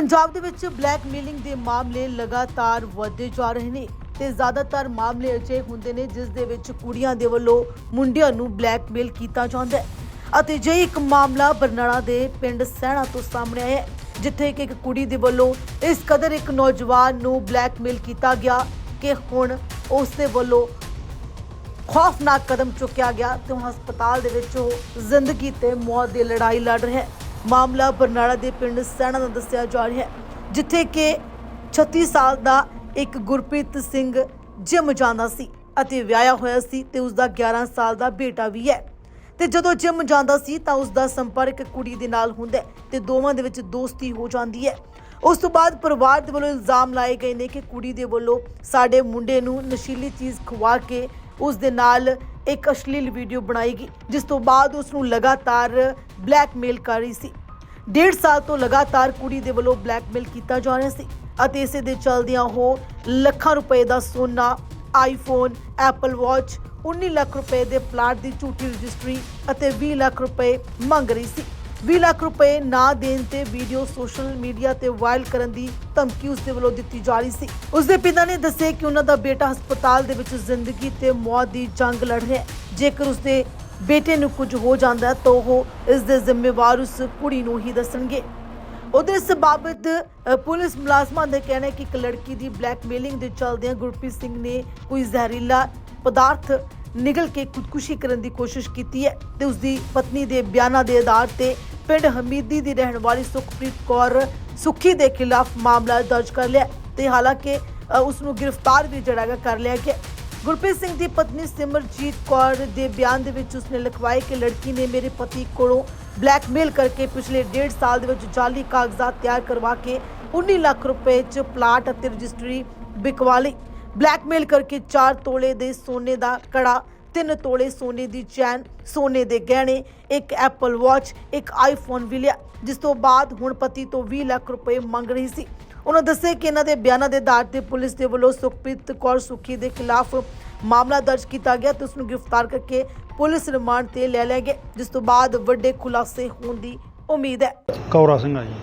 ਪੰਜਾਬ ਦੇ ਵਿੱਚ ਬਲੈਕਮੇਲਿੰਗ ਦੇ ਮਾਮਲੇ ਲਗਾਤਾਰ ਵਧਦੇ ਜਾ ਰਹੇ ਨੇ ਤੇ ਜ਼ਿਆਦਾਤਰ ਮਾਮਲੇ ਅਜਿਹੇ ਹੁੰਦੇ ਨੇ ਜਿਸ ਦੇ ਵਿੱਚ ਕੁੜੀਆਂ ਦੇ ਵੱਲੋਂ ਮੁੰਡਿਆਂ ਨੂੰ ਬਲੈਕਮੇਲ ਕੀਤਾ ਜਾਂਦਾ ਹੈ। ਅਤੇ ਜੇ ਇੱਕ ਮਾਮਲਾ ਬਰਨਾਲਾ ਦੇ ਪਿੰਡ ਸਹਿਣਾ ਤੋਂ ਸਾਹਮਣੇ ਆਇਆ ਜਿੱਥੇ ਕਿ ਇੱਕ ਕੁੜੀ ਦੇ ਵੱਲੋਂ ਇਸ ਕਦਰ ਇੱਕ ਨੌਜਵਾਨ ਨੂੰ ਬਲੈਕਮੇਲ ਕੀਤਾ ਗਿਆ ਕਿ ਹੁਣ ਉਸ ਦੇ ਵੱਲੋਂ ਖੌਫਨਾਕ ਕਦਮ ਚੁੱਕਿਆ ਗਿਆ ਤੇ ਉਹ ਹਸਪਤਾਲ ਦੇ ਵਿੱਚ ਉਹ ਜ਼ਿੰਦਗੀ ਤੇ ਮੌਤ ਦੀ ਲੜਾਈ ਲੜ ਰਿਹਾ ਹੈ। ਮਾਮਲਾ ਬਰਨਾਲਾ ਦੇ ਪਿੰਡ ਸੈਣਾ ਦਾ ਦੱਸਿਆ ਜਾ ਰਿਹਾ ਹੈ, ਜਿੱਥੇ ਕਿ 36 ਸਾਲ ਦਾ ਇੱਕ ਗੁਰਪ੍ਰੀਤ ਸਿੰਘ ਜਿਮ ਜਾਂਦਾ ਸੀ ਅਤੇ ਵਿਆਹਿਆ ਹੋਇਆ ਸੀ ਤੇ ਉਸ ਦਾ 11 ਸਾਲ ਦਾ ਬੇਟਾ ਵੀ ਹੈ। ਤੇ ਜਦੋਂ ਜਿਮ ਜਾਂਦਾ ਸੀ ਤਾਂ ਉਸ ਦਾ ਸੰਪਰਕ ਕੁੜੀ ਦੇ ਨਾਲ ਹੁੰਦਾ ਤੇ ਦੋਵਾਂ ਦੇ ਵਿੱਚ ਦੋਸਤੀ ਹੋ ਜਾਂਦੀ ਹੈ। ਉਸ ਤੋਂ ਬਾਅਦ ਪਰਿਵਾਰ ਦੇ ਵੱਲੋਂ ਇਲਜ਼ਾਮ ਲਾਏ ਗਏ ਨੇ ਕਿ ਕੁੜੀ ਦੇ ਵੱਲੋਂ ਸਾਡੇ ਮੁੰਡੇ ਨੂੰ ਨਸ਼ੀਲੀ ਚੀਜ਼ ਖਵਾ ਕੇ ਉਸ ਦੇ ਨਾਲ ਇੱਕ ਅਸ਼ਲੀਲ ਵੀਡੀਓ ਬਣਾਈ ਗਈ, ਜਿਸ ਤੋਂ ਬਾਅਦ ਉਸ ਨੂੰ ਲਗਾਤਾਰ ਬਲੈਕਮੇਲ ਕਰ ਰਹੀ ਸੀ। ਡੇਢ ਸਾਲ ਤੋਂ ਲਗਾਤਾਰ ਕੁੜੀ ਦੇ ਵੱਲੋਂ ਬਲੈਕਮੇਲ ਕੀਤਾ ਜਾ ਰਿਹਾ ਸੀ ਅਤੇ ਇਸੇ ਦੇ ਚਲਦਿਆਂ ਉਹ ਲੱਖਾਂ ਰੁਪਏ ਦਾ ਸੋਨਾ ਆਈਫੋਨ ਐਪਲ ਵਾਚ 19 ਲੱਖ ਰੁਪਏ ਦੇ ਪਲਾਟ ਦੀ ਝੂਠੀ ਰਜਿਸਟਰੀ ਅਤੇ 20 ਲੱਖ ਰੁਪਏ ਮੰਗ ਰਹੀ ਸੀ। 20 ਲੱਖ ਰੁਪਏ ਨਾ ਦੇਣ ਤੇ ਵੀਡੀਓ ਸੋਸ਼ਲ ਮੀਡੀਆ ਤੇ ਵਾਇਰਲ ਕਰਨ ਦੀ ਧਮਕੀ ਉਸ ਦੇ ਵੱਲੋਂ ਦਿੱਤੀ ਜਾ ਰਹੀ ਸੀ। ਉਸ ਦੇ ਪਿਤਾ ਨੇ ਦੱਸਿਆ ਕਿ ਉਹਨਾਂ ਦਾ ਬੇਟਾ ਹਸਪਤਾਲ ਦੇ ਵਿੱਚ ਜ਼ਿੰਦਗੀ ਤੇ ਮੌਤ ਦੀ ਜੰਗ ਲੜ ਰਿਹਾ ਹੈ। ਜੇਕਰ ਉਸ ਦੇ ਬੇਟੇ ਨੂੰ ਕੁਝ ਹੋ ਜਾਂਦਾ ਤਾਂ ਉਹ ਇਸ ਦੇ ਜ਼ਿੰਮੇਵਾਰ ਉਸ ਕੁੜੀ ਨੂੰ ਹੀ ਦੱਸਣਗੇ। ਉਧਰ ਇਸ ਬਾਬਤ ਪੁਲਿਸ ਮੁਲਾਜ਼ਮਾਂ ਦਾ ਕਹਿਣਾ ਹੈ ਕਿ ਇੱਕ ਲੜਕੀ ਦੀ ਬਲੈਕਮੇਲਿੰਗ ਦੇ ਚਲਦਿਆਂ ਗੁਰਪ੍ਰੀਤ ਸਿੰਘ ਨੇ ਕੋਈ ਜ਼ਹਿਰੀਲਾ ਪਦਾਰਥ ਨਿਗਲ ਕੇ ਖੁਦਕੁਸ਼ੀ ਕਰਨ ਦੀ ਕੋਸ਼ਿਸ਼ ਕੀਤੀ ਹੈ ਤੇ ਉਸ ਦੀ ਪਤਨੀ ਦੇ ਬਿਆਨਾਂ ਦੇ ਆਧਾਰ ਤੇ ਪਿੰਡ ਹਮੀਦੀ ਦੀ ਰਹਿਣ ਵਾਲੀ ਸੁਖਪ੍ਰੀਤ ਕੌਰ ਸੁਖੀ ਦੇ ਖਿਲਾਫ ਮਾਮਲਾ ਦਰਜ ਕਰ ਲਿਆ ਤੇ ਹਾਲਾਂਕਿ ਉਸ ਨੂੰ ਗ੍ਰਿਫਤਾਰ ਵੀ ਜਿਹੜਾ ਕਰ ਲਿਆ ਗਿਆ। ਗੁਰਪ੍ਰੀਤ ਸਿੰਘ ਦੀ ਪਤਨੀ ਸਿਮਰਜੀਤ ਕੌਰ ਦੇ ਬਿਆਨ ਦੇ ਵਿੱਚ ਉਸਨੇ ਲਿਖਵਾਇਆ ਕਿ ਲੜਕੀ ਨੇ ਮੇਰੇ ਪਤੀ ਕੋਲੋਂ ਬਲੈਕਮੇਲ ਕਰਕੇ ਪਿਛਲੇ ਡੇਢ ਸਾਲ ਦੇ ਵਿੱਚ ਜਾਲੀ ਕਾਗਜ਼ਾਤ ਤਿਆਰ ਕਰਵਾ ਕੇ 19 ਲੱਖ ਰੁਪਏ ਚ ਪਲਾਟ ਅਤੇ ਰਜਿਸਟਰੀ ਵਿਕਵਾ ਲਈ। ਬਲੈਕਮੇਲ ਕਰਕੇ 4 ਤੋਲੇ ਦੇ ਸੋਨੇ ਦਾ ਕੜਾ 3 ਤੋਲੇ ਸੋਨੇ ਦੀ ਚੈਨ, ਸੋਨੇ ਦੇ ਗਹਿਣੇ, ਇੱਕ ਐਪਲ ਵਾਚ ਇੱਕ ਆਈਫੋਨ ਵੀ ਲਿਆ, ਜਿਸ ਤੋਂ ਬਾਅਦ ਹੁਣ ਪਤੀ ਤੋਂ 20 ਲੱਖ ਰੁਪਏ ਮੰਗ ਰਹੀ ਸੀ। ਉਹਨਾਂ ਦੱਸਿਆ ਕਿ ਇਹਨਾਂ ਦੇ ਬਿਆਨਾਂ ਦੇ ਆਧਾਰ ਤੇ ਪੁਲਿਸ ਦੇ ਵੱਲੋਂ ਸੁਖਪ੍ਰੀਤ ਕੌਰ ਸੁਖੀ ਦੇ ਖਿਲਾਫ ਮਾਮਲਾ ਦਰਜ ਕੀਤਾ ਗਿਆ ਤੇ ਉਸ ਨੂੰ ਗ੍ਰਿਫਤਾਰ ਕਰਕੇ ਪੁਲਿਸ ਰਿਮਾਂਡ ਤੇ ਲੈ ਲਿਆ ਗਿਆ, ਜਿਸ ਤੋਂ ਬਾਅਦ ਵੱਡੇ ਖੁਲਾਸੇ ਹੋਣ ਦੀ ਉਮੀਦ ਹੈ। ਕੌਰਾ ਸਿੰਘ ਆ ਜੀ,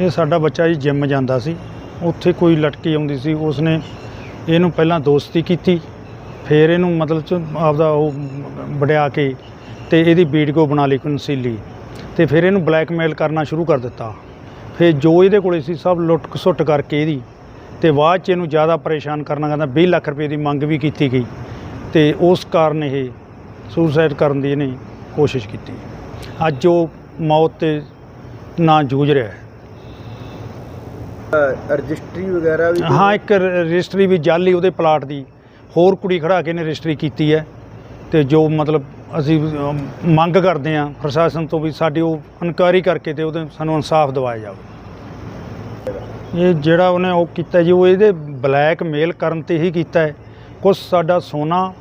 ਇਹ ਸਾਡਾ ਬੱਚਾ ਜੀ ਜਿੰਮ ਜਾਂਦਾ ਸੀ, ਉੱਥੇ ਕੋਈ ਲਟਕੀ ਆਉਂਦੀ ਸੀ, ਉਸਨੇ ਇਹਨੂੰ ਪਹਿਲਾਂ ਦੋਸਤੀ ਕੀਤੀ ਫਿਰ ਇਹਨੂੰ ਮਤਲਬ ਚ ਆਪਦਾ ਉਹ ਵਡਿਆ ਕੇ ਤੇ ਇਹਦੀ ਵੀਡੀਓ ਬਣਾ ਲਈ ਕਨਸੀਲੀ ਤੇ ਫਿਰ ਇਹਨੂੰ ਬਲੈਕਮੇਲ ਕਰਨਾ ਸ਼ੁਰੂ ਕਰ ਦਿੱਤਾ। ਫਿਰ ਜੋ ਇਹਦੇ ਕੋਲੇ ਸੀ ਸਭ ਲੁੱਟ ਖਸੁੱਟ ਕਰਕੇ ਇਹਦੀ ਤੇ ਬਾਅਦ ਚ ਇਹਨੂੰ ਜ਼ਿਆਦਾ ਪਰੇਸ਼ਾਨ ਕਰਨਾ ਕਹਿੰਦਾ 20 ਲੱਖ ਰੁਪਏ ਦੀ ਮੰਗ ਵੀ ਕੀਤੀ ਗਈ ਤੇ ਉਸ ਕਾਰਨ ਇਹ ਸੁਸਾਈਡ ਕਰਨ ਦੀ ਇਹਨੇ ਕੋਸ਼ਿਸ਼ ਕੀਤੀ। ਅੱਜ ਉਹ ਮੌਤ ਤੇ ਨਾ ਜੂਝ ਰਿਹਾ ਹੈ। ਰਜਿਸਟਰੀ ਵਗੈਰਾ ਵੀ ਹਾਂ ਇੱਕ ਰਜਿਸਟਰੀ ਵੀ ਜਾਲੀ ਉਹਦੇ ਪਲਾਟ ਦੀ। ਹੋਰ ਕੁੜੀ ਖੜਾ ਕੇ ਨੇ ਰਜਿਸਟਰੀ ਕੀਤੀ ਹੈ ਤੇ ਜੋ ਮਤਲਬ ਅਸੀਂ ਮੰਗ ਕਰਦੇ ਹਾਂ ਪ੍ਰਸ਼ਾਸਨ ਤੋਂ ਵੀ ਸਾਡੀ ਉਹ ਇਨਕੁਆਇਰੀ ਕਰਕੇ ਤੇ ਉਹਦੇ ਸਾਨੂੰ ਇਨਸਾਫ ਦਿਵਾਇਆ ਜਾਵੇ। ਇਹ ਜਿਹੜਾ ਉਹਨੇ ਉਹ ਕੀਤਾ ਜੀ, ਉਹ ਇਹਦੇ ਬਲੈਕ ਮੇਲ ਕਰਨ ਤੇ ਹੀ ਕੀਤਾ ਹੈ। ਕੁਝ ਸਾਡਾ ਸੋਨਾ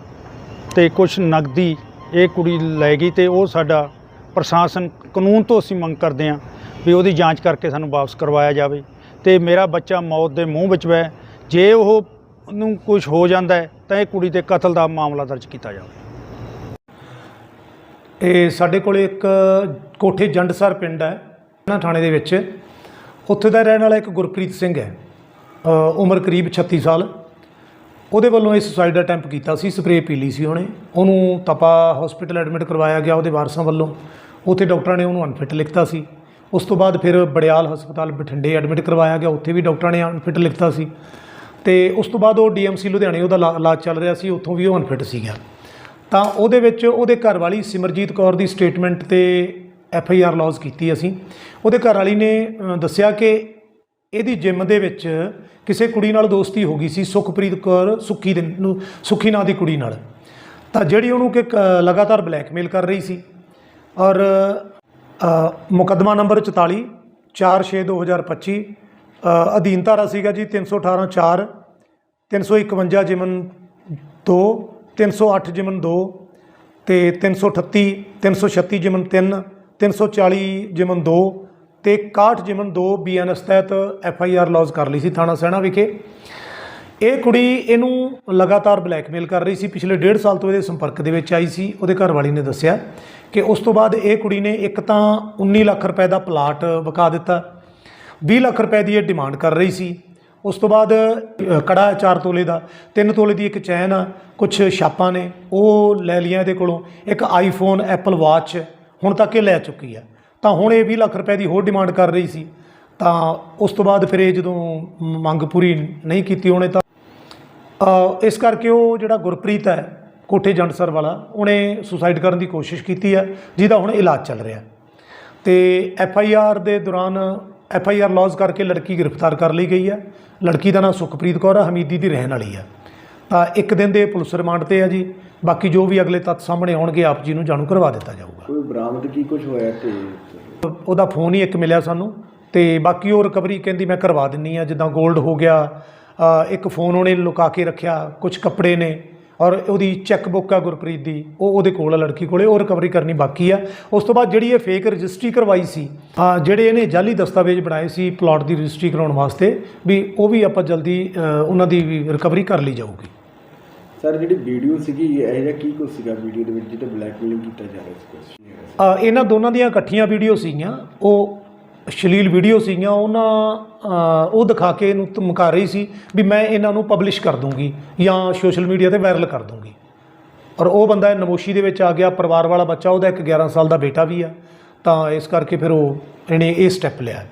ਤੇ ਕੁਝ ਨਗਦੀ ਇਹ ਕੁੜੀ ਲੈ ਗਈ ਤੇ ਉਹ ਸਾਡਾ ਪ੍ਰਸ਼ਾਸਨ ਕਾਨੂੰਨ ਤੋਂ ਅਸੀਂ ਮੰਗ ਕਰਦੇ ਹਾਂ ਵੀ ਉਹਦੀ ਜਾਂਚ ਕਰਕੇ ਸਾਨੂੰ ਵਾਪਸ ਕਰਵਾਇਆ ਜਾਵੇ ਤੇ ਮੇਰਾ ਬੱਚਾ ਮੌਤ ਦੇ ਮੂੰਹ ਵਿੱਚ ਹੈ ਜੇ ਉਹ ਨੂੰ ਕੁਝ ਹੋ ਜਾਂਦਾ ਹੈ, ਤਾਂ ਇਹ ਕੁੜੀ ਤੇ ਕਤਲ ਦਾ ਮਾਮਲਾ ਦਰਜ ਕੀਤਾ ਜਾਵੇ। ਇਹ ਸਾਡੇ ਕੋਲੇ ਇੱਕ ਕੋਠੇ ਜੰਡਸਰ ਪਿੰਡ ਹੈ ਨਾ ਥਾਣੇ ਦੇ ਵਿੱਚ। ਉੱਥੇ ਦਾ ਰਹਿਣ ਵਾਲਾ ਇੱਕ ਗੁਰਪ੍ਰੀਤ ਸਿੰਘ ਹੈ ਉਮਰ ਕਰੀਬ 36 ਸਾਲ। ਉਹਦੇ ਵੱਲੋਂ ਇਹ ਸੁਸਾਈਡ ਅਟੈਂਪ ਕੀਤਾ ਸੀ ਸਪਰੇਅ ਪੀ ਲਈ ਸੀ ਉਹਨੇ। ਉਹਨੂੰ ਤਪਾ ਹਸਪੀਟਲ ਐਡਮਿਟ ਕਰਵਾਇਆ ਗਿਆ ਉਹਦੇ ਵਾਰਸਾਂ ਵੱਲੋਂ। ਉੱਥੇ ਡਾਕਟਰਾਂ ਨੇ ਉਹਨੂੰ ਅਨਫਿਟ ਲਿਖਤਾ ਸੀ। ਉਸ ਤੋਂ ਬਾਅਦ ਫਿਰ ਬੜਿਆਲ ਹਸਪਤਾਲ ਬਠਿੰਡੇ ਐਡਮਿਟ ਕਰਵਾਇਆ ਗਿਆ, ਉੱਥੇ ਵੀ ਡਾਕਟਰਾਂ ਨੇ ਅਨਫਿਟ ਲਿਖਤਾ ਸੀ। ਤੇ ਉਸ ਤੋਂ ਬਾਅਦ ਉਹ ਡੀਐਮਸੀ ਲੁਧਿਆਣੇ ਉਹਦਾ ਇਲਾ- ਇਲਾਜ ਚੱਲ ਰਿਹਾ ਸੀ ਉੱਥੋਂ ਵੀ ਉਹ ਅਨਫਿਟ ਸੀਗਾ। ਤਾਂ ਉਹਦੇ ਵਿੱਚ ਉਹਦੇ ਘਰ ਵਾਲੀ ਸਿਮਰਜੀਤ ਕੌਰ ਦੀ ਸਟੇਟਮੈਂਟ ਤੇ ਐਫ ਆਈ ਆਰ ਲੌਜ ਕੀਤੀ ਅਸੀਂ। ਉਹਦੇ ਘਰ ਵਾਲੀ ਨੇ ਦੱਸਿਆ ਕਿ ਇਹਦੀ ਜਿਮ ਦੇ ਵਿੱਚ ਕਿਸੇ ਕੁੜੀ ਨਾਲ ਦੋਸਤੀ ਹੋ ਗਈ ਸੀ ਸੁਖਪ੍ਰੀਤ ਕੌਰ ਸੁੱਖੀ ਦੇ ਨੂੰ ਸੁੱਖੀ ਨਾਂ ਦੀ ਕੁੜੀ ਨਾਲ। ਤਾਂ ਜਿਹੜੀ ਉਹਨੂੰ ਕਿ ਕ- ਲਗਾਤਾਰ ਬਲੈਕਮੇਲ ਕਰ ਰਹੀ ਸੀ। ਔਰ ਅ, ਮੁਕੱਦਮਾ ਨੰਬਰ 44 46 2025 ਅ, ਅਧੀਨ ਧਾਰਾ ਸੀਗਾ ਜੀ 318 4 351 ਜਿਮਨ 2 308 ਜਿਮਨ 2 ਤੇ 338 336 ਜਿਮਨ 3 340 ਜਿਮਨ 2 ਤੇ 61 ਜਿਮਨ 2 ਬੀਐਨਐਸ ਤਹਿਤ ਐਫ ਆਈ ਆਰ ਲੌਜ ਕਰ ਲਈ ਸੀ ਥਾਣਾ ਸੈਣਾ ਵਿਖੇ। ਇਹ ਕੁੜੀ ਇਹਨੂੰ ਲਗਾਤਾਰ ਬਲੈਕਮੇਲ ਕਰ ਰਹੀ ਸੀ। ਪਿਛਲੇ ਡੇਢ ਸਾਲ ਤੋਂ ਇਹਦੇ ਸੰਪਰਕ ਦੇ ਵਿੱਚ ਆਈ ਸੀ। ਉਹਦੇ ਘਰ ਵਾਲੀ ਨੇ ਦੱਸਿਆ ਕਿ ਉਸ ਤੋਂ ਬਾਅਦ ਇਹ ਕੁੜੀ ਨੇ ਇੱਕ ਤਾਂ 19 ਲੱਖ ਰੁਪਏ ਦਾ ਪਲਾਟ ਵਿਕਾ ਦਿੱਤਾ। 20 ਲੱਖ ਰੁਪਏ ਦੀ ਇਹ ਡਿਮਾਂਡ ਕਰ ਰਹੀ ਸੀ। ਉਸ ਤੋਂ ਬਾਅਦ ਕੜਾ ਹੈ 4 ਤੋਲੇ ਦਾ 3 ਤੋਲੇ ਦੀ ਇੱਕ ਚੈਨ ਆ ਕੁਝ ਛਾਪਾਂ ਨੇ, ਉਹ ਲੈ ਲਈਆਂ ਇਹਦੇ ਕੋਲੋਂ। ਇੱਕ ਆਈਫੋਨ ਐਪਲ ਵਾਚ ਹੁਣ ਤੱਕ ਇਹ ਲੈ ਚੁੱਕੀ ਆ। ਤਾਂ ਹੁਣ ਇਹ 20 ਲੱਖ ਰੁਪਏ ਦੀ ਹੋਰ ਡਿਮਾਂਡ ਕਰ ਰਹੀ ਸੀ। ਤਾਂ ਉਸ ਤੋਂ ਬਾਅਦ ਫਿਰ ਇਹ ਜਦੋਂ ਮੰਗ ਪੂਰੀ ਨਹੀਂ ਕੀਤੀ ਉਹਨੇ ਤਾਂ ਇਸ ਕਰਕੇ ਉਹ ਜਿਹੜਾ ਗੁਰਪ੍ਰੀਤ ਹੈ, ਕੋਠੇ ਜੰਡਸਰ ਵਾਲਾ, ਉਹਨੇ ਸੁਸਾਈਡ ਕਰਨ ਦੀ ਕੋਸ਼ਿਸ਼ ਕੀਤੀ ਹੈ ਜਿਹਦਾ ਹੁਣ ਇਲਾਜ ਚੱਲ ਰਿਹਾ। ਤੇ ਐਫ ਆਈ ਆਰ ਦੇ ਦੌਰਾਨ ਐਫ ਆਈ ਆਰ ਲੌਜ ਕਰਕੇ ਲੜਕੀ ਗ੍ਰਿਫਤਾਰ ਕਰ ਲਈ ਗਈ ਹੈ। ਲੜਕੀ ਦਾ ਨਾਮ ਸੁਖਪ੍ਰੀਤ ਕੌਰ ਹੈ ਹਮੀਦੀ ਦੀ ਰਹਿਣ ਵਾਲੀ ਹੈ। ਤਾਂ ਇੱਕ ਦਿਨ ਦੇ ਪੁਲਿਸ ਰਿਮਾਂਡ ਤੇ ਹੈ ਜੀ। ਬਾਕੀ ਜੋ ਵੀ ਅਗਲੇ ਤੱਥ ਸਾਹਮਣੇ ਆਉਣਗੇ ਆਪ ਜੀ ਨੂੰ ਜਾਣੂ ਕਰਵਾ ਦਿੱਤਾ ਜਾਊਗਾ। ਕੋਈ ਬਰਾਮਦ ਕੀ ਕੁਝ ਹੋਇਆ ਤੇ? ਉਹਦਾ ਫੋਨ ਹੀ ਇੱਕ ਮਿਲਿਆ ਸਾਨੂੰ ਤੇ ਬਾਕੀ ਉਹ ਰਿਕਵਰੀ ਕਹਿੰਦੀ ਮੈਂ ਕਰਵਾ ਦਿੰਨੀ ਆ ਜਿੱਦਾਂ 골ਡ ਹੋ ਗਿਆ ਇੱਕ ਫੋਨ ਉਹਨੇ ਲੁਕਾ ਕੇ ਰੱਖਿਆ ਕੁਝ ਕੱਪੜੇ ਨੇ। ਔਰ ਉਹਦੀ ਚੈੱਕ ਬੁੱਕ ਆ ਗੁਰਪ੍ਰੀਤ ਦੀ ਉਹ ਉਹਦੇ ਕੋਲ ਆ ਲੜਕੀ ਕੋਲੇ ਉਹ ਰਿਕਵਰੀ ਕਰਨੀ ਬਾਕੀ ਆ। ਉਸ ਤੋਂ ਬਾਅਦ ਜਿਹੜੀ ਇਹ ਫੇਕ ਰਜਿਸਟਰੀ ਕਰਵਾਈ ਸੀ ਆ ਜਿਹੜੇ ਇਹਨੇ ਜਾਲੀ ਦਸਤਾਵੇਜ਼ ਬਣਾਏ ਸੀ ਪਲਾਟ ਦੀ ਰਜਿਸਟਰੀ ਕਰਾਉਣ ਵਾਸਤੇ ਵੀ ਉਹ ਵੀ ਆਪਾਂ ਜਲਦੀ ਉਹਨਾਂ ਦੀ ਵੀ ਰਿਕਵਰੀ ਕਰ ਲਈ ਜਾਊਗੀ। ਸਰ ਜਿਹੜੀ ਵੀਡੀਓ ਸੀਗੀ ਇਹ ਜਿਹਾ ਕੀ ਕੁਝ ਸੀਗਾ ਵੀਡੀਓ ਦੇ ਵਿੱਚ ਜਿਹਤੇ ਬਲੈਕਮੇਲਿੰਗ ਕੀਤਾ ਜਾ ਰਿਹਾ ਸੀ? ਇਹਨਾਂ ਦੋਨਾਂ ਦੀਆਂ ਇਕੱਠੀਆਂ ਵੀਡੀਓ ਸੀਗੀਆਂ ਉਹ ਅਸ਼ਲੀਲ ਵੀਡੀਓ ਸੀਗੀਆਂ ਉਹਨਾਂ ਉਹ ਦਿਖਾ ਕੇ ਇਹਨੂੰ ਧਮਕਾ ਰਹੀ ਸੀ ਵੀ ਮੈਂ ਇਹਨਾਂ ਨੂੰ ਪਬਲਿਸ਼ ਕਰ ਦੂੰਗੀ ਜਾਂ ਸੋਸ਼ਲ ਮੀਡੀਆ ਤੇ ਵਾਇਰਲ ਕਰ ਦੂੰਗੀ। ਔਰ ਉਹ ਬੰਦਾ ਨਮੋਸ਼ੀ ਦੇ ਵਿੱਚ ਆ ਗਿਆ, ਪਰਿਵਾਰ ਵਾਲਾ ਬੱਚਾ, ਉਹਦਾ ਇੱਕ 11 ਸਾਲ ਦਾ ਬੇਟਾ ਵੀ ਆ, ਤਾਂ ਇਸ ਕਰਕੇ ਫਿਰ ਉਹ ਇਹਨੇ ਇਹ ਸਟੈਪ ਲਿਆ।